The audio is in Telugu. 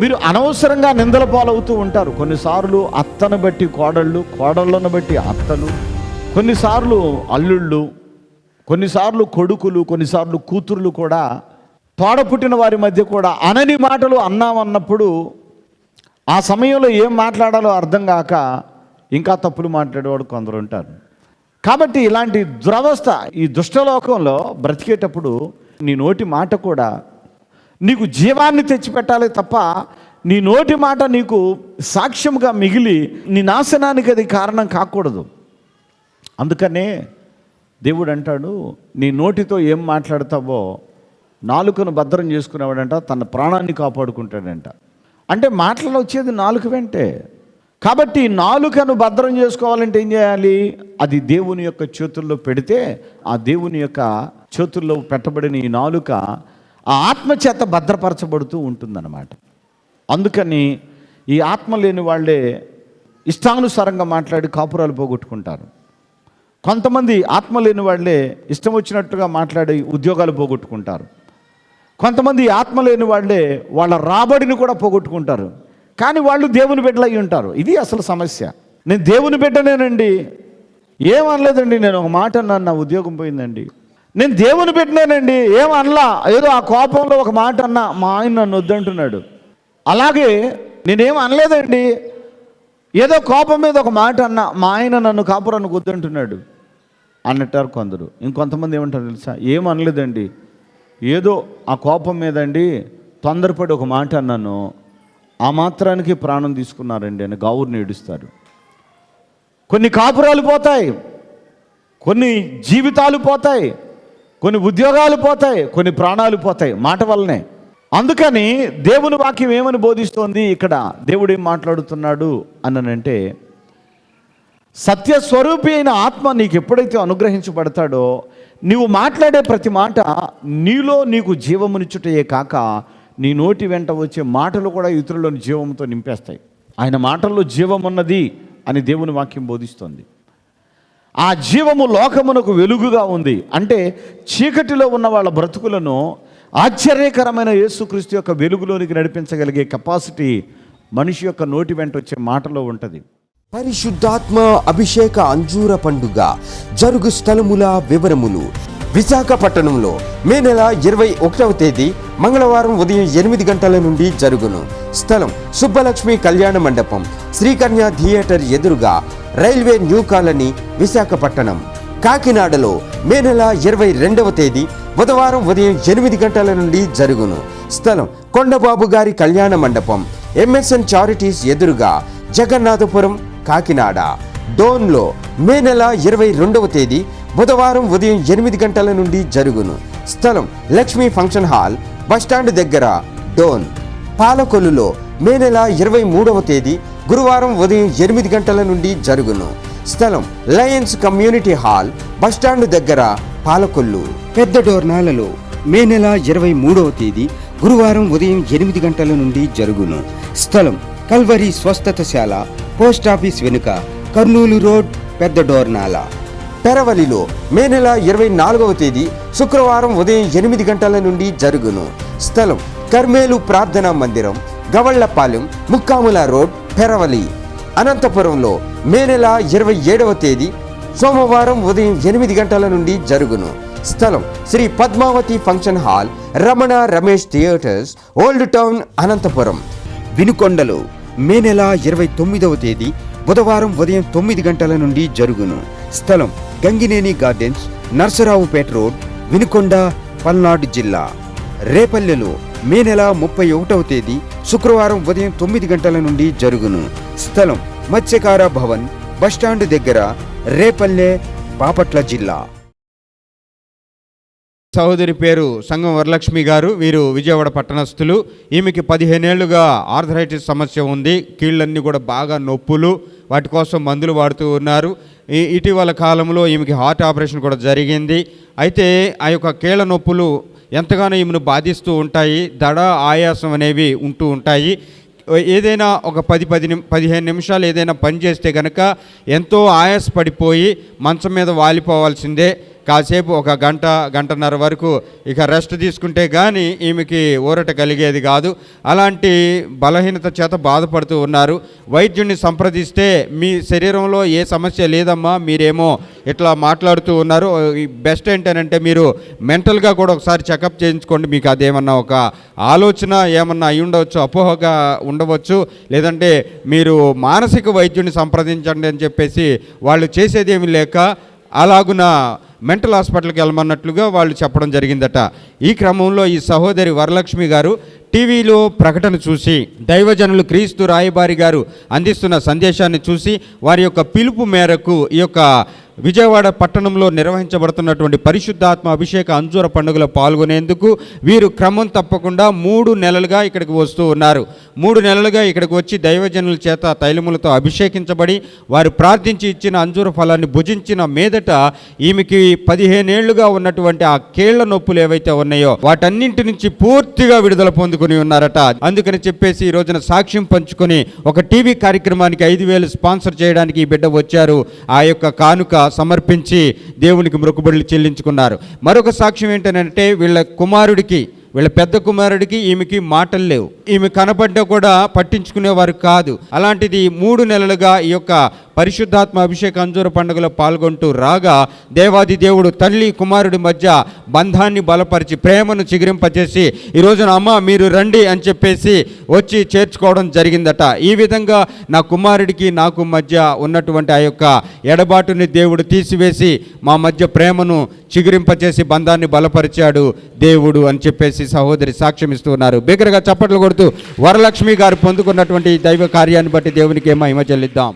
మీరు అనవసరంగా నిందల పాలవుతూ ఉంటారు. కొన్నిసార్లు అత్తను బట్టి కోడళ్ళు కోడళ్ళను బట్టి అత్తలు కొన్నిసార్లు అల్లుళ్ళు కొన్నిసార్లు కొడుకులు కొన్నిసార్లు కూతుర్లు కూడా తోడ పుట్టిన వారి మధ్య కూడా అనని మాటలు అన్నామన్నప్పుడు ఆ సమయంలో ఏం మాట్లాడాలో అర్థం కాక ఇంకా తప్పులు మాట్లాడేవాడు కొందరు ఉంటారు. కాబట్టి ఇలాంటి దురవస్థ ఈ దుష్టలోకంలో బ్రతికేటప్పుడు నీ నోటి మాట కూడా నీకు జీవాన్ని తెచ్చిపెట్టాలి తప్ప నీ నోటి మాట నీకు సాక్ష్యంగా మిగిలి నీ నాశనానికి అది కారణం కాకూడదు. అందుకనే దేవుడు అంటాడు నీ నోటితో ఏం మాట్లాడతావో నాలుకను భద్రం చేసుకునేవాడంట తన ప్రాణాన్ని కాపాడుకుంటాడంట. అంటే మాటలు వచ్చేది నాలుక వెంటే. కాబట్టి నాలుకను భద్రం చేసుకోవాలంటే ఏం చేయాలి? అది దేవుని యొక్క చేతుల్లో పెడితే ఆ దేవుని యొక్క చేతుల్లో పెట్టబడిన ఈ నాలుక ఆ ఆత్మ చేత భద్రపరచబడుతూ ఉంటుందన్నమాట. అందుకని ఈ ఆత్మ లేని వాళ్ళే ఇష్టానుసారంగా మాట్లాడి కాపురాలు పోగొట్టుకుంటారు. కొంతమంది ఆత్మ లేని వాళ్ళే ఇష్టం వచ్చినట్టుగా మాట్లాడి ఉద్యోగాలు పోగొట్టుకుంటారు. కొంతమంది ఆత్మ లేని వాళ్ళే వాళ్ళ రాబడిని కూడా పోగొట్టుకుంటారు. కానీ వాళ్ళు దేవుని బిడ్డలు అయి ఉంటారు. ఇది అసలు సమస్య. నేను దేవుని బిడ్డనేనండి. ఏమనలేదండి. నేను ఒక మాట అన్నాను నా ఉద్యోగం పోయిందండి. నేను దేవుని పెట్టినానండి. ఏం అనలా? ఏదో ఆ కోపంలో ఒక మాట అన్నా మా ఆయన నన్ను వద్దంటున్నాడు. అలాగే నేనేం అనలేదండి. ఏదో కోపం మీద ఒక మాట అన్నా మా ఆయన నన్ను కాపురానికి వద్దంటున్నాడు. అన్నట్టారు కొందరు. ఇంకొంతమంది ఏమంటారు తెలుసా? ఏం అనలేదండి. ఏదో ఆ కోపం మీదండి తొందరపడి ఒక మాట అన్నాను. ఆ మాత్రానికి ప్రాణం తీసుకున్నారండి అని గౌరుని ఏడుస్తారు. కొన్ని కాపురాలు పోతాయి. కొన్ని జీవితాలు పోతాయి. కొన్ని ఉద్యోగాలు పోతాయి కొన్ని ప్రాణాలు పోతాయి మాట వల్లనే. అందుకని దేవుని వాక్యం ఏమని బోధిస్తోంది? ఇక్కడ దేవుడు ఏం మాట్లాడుతున్నాడు సత్య సత్యస్వరూపి అయిన ఆత్మ నీకు ఎప్పుడైతే అనుగ్రహించబడతాడో నీవు మాట్లాడే ప్రతి మాట నీలో నీకు జీవమునిచ్చుటయే కాక నీ నోటి వెంట వచ్చే మాటలు కూడా ఇతరులను జీవంతో నింపేస్తాయి. ఆయన మాటల్లో జీవం ఉన్నది అని దేవుని వాక్యం బోధిస్తోంది. ఆ జీవము లోకమునకు వెలుగుగా ఉంది. అంటే చీకటిలో ఉన్న వాళ్ళ బ్రతుకులను ఆశ్చర్యకరమైన యేసుక్రీస్తు యొక్క వెలుగులోనికి నడిపించగలిగే కెపాసిటీ మనిషి యొక్క నోటి వెంట వచ్చే మాటలో ఉంటుంది. పరిశుద్ధాత్మ అభిషేక అంజూర పండుగ జరుగు స్థలముల వివరములు. విశాఖపట్టణంలో మే నెల ఇరవై ఒకటవ తేదీ మంగళవారం ఉదయం ఎనిమిది గంటల నుండి జరుగును. స్థలం సుబ్బలక్ష్మి కళ్యాణ మండపం. శ్రీకన్య థియేటర్ ఎదురుగా రైల్వే న్యూ కాలనీ విశాఖపట్నం. కాకినాడలో మే నెల ఇరవై రెండవ తేదీ బుధవారం ఉదయం ఎనిమిది గంటల నుండి జరుగును. స్థలం కొండబాబు గారి కళ్యాణ మండపం. ఎంఎస్ఎన్ చారిటీస్ ఎదురుగా జగన్నాథపురం కాకినాడ. డోన్లో మే నెల ఇరవై రెండవ తేదీ బుధవారం ఉదయం ఎనిమిది గంటల నుండి జరుగును. స్థలం లక్ష్మీ ఫంక్షన్ హాల్ బస్టాండ్ దగ్గర డోన్. పాలకొల్లులో మే నెల ఇరవై మూడవ తేదీ గురువారం ఉదయం ఎనిమిది గంటల నుండి జరుగును. స్థలం లయన్స్ కమ్యూనిటీ హాల్ బస్టాండ్ దగ్గర పాలకొల్లు. పెద్ద డోర్నాలలో మే నెల ఇరవై మూడవ తేదీ గురువారం ఉదయం ఎనిమిది గంటల నుండి జరుగును. స్థలం కల్వరి స్వస్థతశాల పోస్ట్ ఆఫీస్ వెనుక కర్నూలు రోడ్ పెద్ద డోర్నాల పెరవలిలో మే నెల ఇరవై నాలుగవ తేదీ శుక్రవారం ఉదయం ఎనిమిది గంటల నుండి జరుగును. స్థలం కర్మేలు ప్రార్థనా మందిరం గవళ్ళపాలెం ముక్కాముల రోడ్ పెరవలి. అనంతపురంలో మే నెల ఇరవై ఏడవ తేదీ సోమవారం ఉదయం ఎనిమిది గంటల నుండి జరుగును. స్థలం Sri Padmavathi function hall Ramana Ramesh theatres old town Anantapuram. వినుకొండలు May నెల ఇరవై తొమ్మిదవ తేదీ బుధవారం ఉదయం తొమ్మిది గంటల నుండి జరుగును. స్థలం గంగినేని గార్డెన్స్ నర్సరావుపేట రోడ్ వినుకొండ పల్నాడు జిల్లా. రేపల్లెలో మే నెల ముప్పై ఒకటవ తేదీ శుక్రవారం ఉదయం తొమ్మిది గంటల నుండి జరుగును. స్థలం మత్స్యకార భవన్ బస్టాండ్ దగ్గర రేపల్లె బాపట్ల జిల్లా. సహోదరి పేరు సంగం వరలక్ష్మి గారు వీరు విజయవాడ పట్టణస్థులు. ఈమెకి పదిహేనేళ్ళుగా ఆర్థరైటిస్ సమస్య ఉంది. కీళ్ళన్నీ కూడా బాగా నొప్పులు. వాటి కోసం మందులు వాడుతూ ఉన్నారు. ఇటీవల కాలంలో ఈమెకి హార్ట్ ఆపరేషన్ కూడా జరిగింది. అయితే ఆ యొక్క కీళ్ళ నొప్పులు ఎంతగానో ఈమెను బాధిస్తూ ఉంటాయి దడ ఆయాసం అనేవి ఉంటూ ఉంటాయి. ఏదైనా ఒక పది పది పదిహేను నిమిషాలు ఏదైనా పని చేస్తే కనుక ఎంతో ఆయాసపడిపోయి మంచం మీద వాలిపోవాల్సిందే. కాసేపు ఒక గంట గంటన్నర వరకు ఇక రెస్ట్ తీసుకుంటే కానీ ఈమెకి ఊరట కలిగేది కాదు. అలాంటి బలహీనత చేత బాధపడుతూ ఉన్నారు. వైద్యుడిని సంప్రదిస్తే మీ శరీరంలో ఏ సమస్య లేదమ్మా మీరేమో ఇట్లా మాట్లాడుతూ ఉన్నారు. బెస్ట్ ఏంటనంటే మీరు మెంటల్గా కూడా ఒకసారి చెకప్ చేయించుకోండి. మీకు అదేమన్నా ఒక ఆలోచన ఏమన్నా అయి ఉండవచ్చు అపోహగా ఉండవచ్చు. లేదంటే మీరు మానసిక వైద్యుని సంప్రదించండి అని చెప్పేసి వాళ్ళు చేసేది లేక అలాగున మెంటల్ హాస్పిటల్కి వెళ్ళమన్నట్లుగా వాళ్ళు చెప్పడం జరిగిందట. ఈ క్రమంలో ఈ సహోదరి వరలక్ష్మి గారు టీవీలో ప్రకటన చూసి దైవజనులు క్రీస్తు రాయబారి గారు అందిస్తున్న సందేశాన్ని చూసి వారి యొక్క పిలుపు మేరకు ఈ యొక్క విజయవాడ పట్టణంలో నిర్వహించబడుతున్నటువంటి పరిశుద్ధాత్మ అభిషేక అంజూర పండుగలో పాల్గొనేందుకు వీరు క్రమం తప్పకుండా మూడు నెలలుగా ఇక్కడికి వస్తూ ఉన్నారు. మూడు నెలలుగా ఇక్కడికి వచ్చి దైవజనుల చేత తైలములతో అభిషేకించబడి వారు ప్రార్థించి ఇచ్చిన అంజూర ఫలాన్ని భుజించిన మీదట ఈమెకి పదిహేనేళ్ళుగా ఉన్నటువంటి ఆ కేళ్ళ నొప్పులు ఏవైతే ఉన్నాయో వాటన్నింటి నుంచి పూర్తిగా విడుదల పొందుకుని ఉన్నారట. అందుకని చెప్పేసి ఈ రోజున సాక్ష్యం పంచుకొని ఒక టీవీ కార్యక్రమానికి ఐదు వేలు స్పాన్సర్ చేయడానికి ఈ బిడ్డ వచ్చారు. ఆ యొక్క కానుక సమర్పించి దేవునికి మొక్కుబడులు చెల్లించుకున్నారు. మరొక సాక్ష్యం ఏంటంటే వీళ్ళ కుమారుడికి వీళ్ళ పెద్ద కుమారుడికి ఈమెకి మాటలు లేవు. ఈమె కనపడ్డా కూడా పట్టించుకునేవారు కాదు. అలాంటిది మూడు నెలలుగా ఈ యొక్క పరిశుద్ధాత్మ అభిషేక అంజూర పండుగలో పాల్గొంటూ రాగా దేవాది దేవుడు తల్లి కుమారుడి మధ్య బంధాన్ని బలపరిచి ప్రేమను చిగురింపచేసి ఈ రోజున అమ్మ మీరు రండి అని చెప్పేసి వచ్చి చేర్చుకోవడం జరిగిందట. ఈ విధంగా నా కుమారుడికి నాకు మధ్య ఉన్నటువంటి ఆ యొక్క ఎడబాటుని దేవుడు తీసివేసి మా మధ్య ప్రేమను చిగురింపచేసి బంధాన్ని బలపరిచాడు దేవుడు అని చెప్పేసి సహోదరి సాక్ష్యం ఇస్తూ బిగ్గరగా చప్పట్లు కొడుతూ వరలక్ష్మి గారు పొందుకున్నటువంటి దైవ కార్యాన్ని బట్టి దేవునికి ఏమో చెల్లిద్దాం.